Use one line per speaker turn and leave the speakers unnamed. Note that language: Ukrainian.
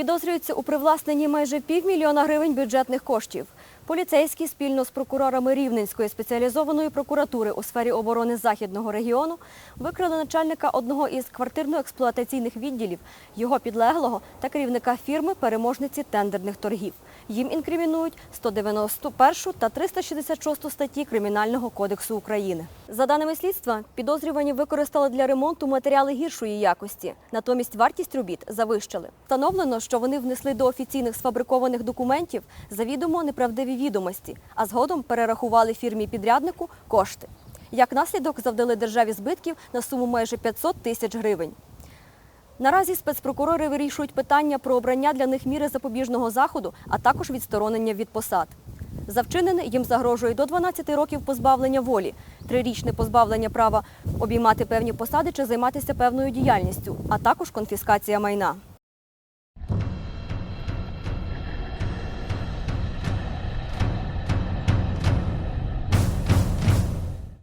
Підозрюються у привласненні майже півмільйона гривень бюджетних коштів. Поліцейські спільно з прокурорами Рівненської спеціалізованої прокуратури у сфері оборони Західного регіону викрили начальника одного із квартирно-експлуатаційних відділів, його підлеглого та керівника фірми переможниці тендерних торгів. Їм інкримінують 191 та 366 статті Кримінального кодексу України. За даними слідства, підозрювані використали для ремонту матеріали гіршої якості. Натомість вартість робіт завищили. Встановлено, що вони внесли до офіційних сфабрикованих документів завідомо неправдиві відомості, а згодом перерахували фірмі-підряднику кошти. Як наслідок завдали державі збитків на суму майже 500 тисяч гривень. Наразі спецпрокурори вирішують питання про обрання для них міри запобіжного заходу, а також відсторонення від посад. За вчинене їм загрожує до 12 років позбавлення волі, трирічне позбавлення права обіймати певні посади чи займатися певною діяльністю, а також конфіскація майна.